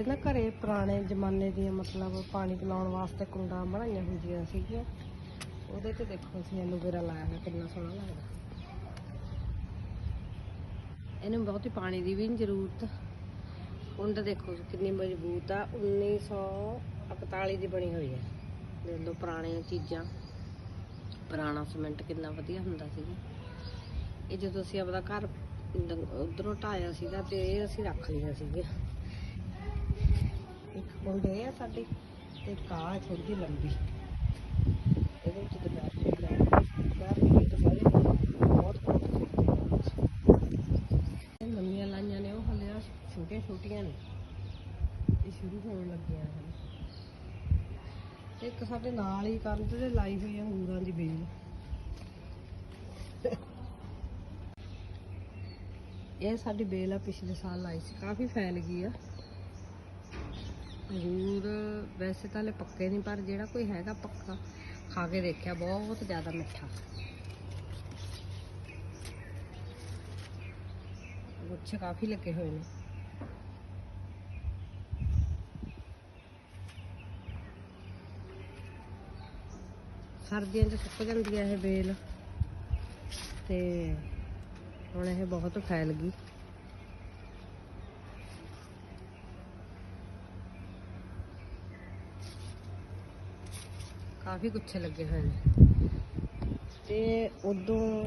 ਸਾਡੇ ਨਾ ਘਰੇ ਪੁਰਾਣੇ ਜ਼ਮਾਨੇ ਦੀਆਂ ਮਤਲਬ ਪਾਣੀ ਪਿਲਾਉਣ ਵਾਸਤੇ ਕੁੰਡਾ ਬਣਾਈਆਂ ਹੁੰਦੀਆਂ ਸੀਗੀਆਂ। ਉਹਦੇ ਤੇ ਦੇਖੋ ਅਸੀਂ ਐਲੋਵੇਰਾ ਲਾਇਆ ਹੈ ਕਿੰਨਾ ਸੋਹਣਾ ਲੱਗਦਾ। ਇਹਨੂੰ ਬਹੁਤ ਪਾਣੀ ਦੀ ਵੀ ਨਹੀਂ ਜ਼ਰੂਰਤ। ਕੁੰਡ ਦੇਖੋ ਕਿੰਨੀ ਮਜ਼ਬੂਤ ਆ। 1941 ਦੀ ਬਣੀ ਹੋਈ ਹੈ। ਦੇਖ ਲਓ ਪੁਰਾਣੀਆਂ ਚੀਜ਼ਾਂ। ਪੁਰਾਣਾ ਸੀਮੈਂਟ ਕਿੰਨਾ ਵਧੀਆ ਹੁੰਦਾ ਸੀਗਾ। ਇਹ ਜਦੋਂ ਅਸੀਂ ਆਪਦਾ ਘਰ ਉਧਰੋਂ ਢਾਇਆ ਸੀਗਾ ਤੇ ਇਹ ਅਸੀਂ ਰੱਖ ਲਿਆ ਸੀਗਾ ਇੱਕ ਕੁੰਡ ਇਹ ਆ ਸਾਡੀ, ਤੇ ਕਾਂ ਥੋੜੀ ਜਿਹੀ ਲੰਬੀ। ਇਹਦੇ ਵਿੱਚ ਦੁਪਹਿਰ ਦੀ ਲਾਈਟ ਬਾਹਰ ਦੀ ਲਾਈਟ ਬਹੁਤ ਬਹੁਤ ਨਵੀਆਂ ਲਾਈਆਂ ਨੇ, ਉਹ ਹਲੇ ਛੋਟੀਆਂ ਛੋਟੀਆਂ ਨੇ। ਇਹ ਸ਼ੁਰੂ ਹੋਣ ਲੱਗੀਆਂ ਹਨ ਇੱਕ ਸਾਡੇ ਨਾਲ ਹੀ ਕੰਧ ਤੇ ਲਾਈ ਹੋਈ ਅੰਗੂਰਾਂ ਦੀ ਬੇਲ। ਇਹ ਸਾਡੀ ਬੇਲ ਆ ਪਿਛਲੇ ਸਾਲ ਲਾਈ ਸੀ, ਕਾਫੀ ਫੈਲ ਗਈ ਆ। ਅੰਗੂਰ ਵੈਸੇ ਤਾਂ ਹਲੇ ਪੱਕੇ ਨਹੀਂ ਪਰ ਜਿਹੜਾ ਕੋਈ ਹੈਗਾ ਪੱਕਾ ਖਾ ਕੇ ਦੇਖਿਆ, ਬਹੁਤ ਜ਼ਿਆਦਾ ਮਿੱਠਾ। ਗੁੱਛੇ ਕਾਫੀ ਲੱਗੇ ਹੋਏ ਨੇ। ਸਰਦੀਆਂ 'ਚ ਸੁੱਕ ਜਾਂਦੀ ਹੈ ਇਹ ਬੇਲ ਤੇ ਹੁਣ ਇਹ ਬਹੁਤ ਫੈਲ ਗਈ। ਕਾਫੀ ਗੁੱਛੇ ਲੱਗੇ ਹੋਏ ਨੇ। ਤੇ ਉਦੋਂ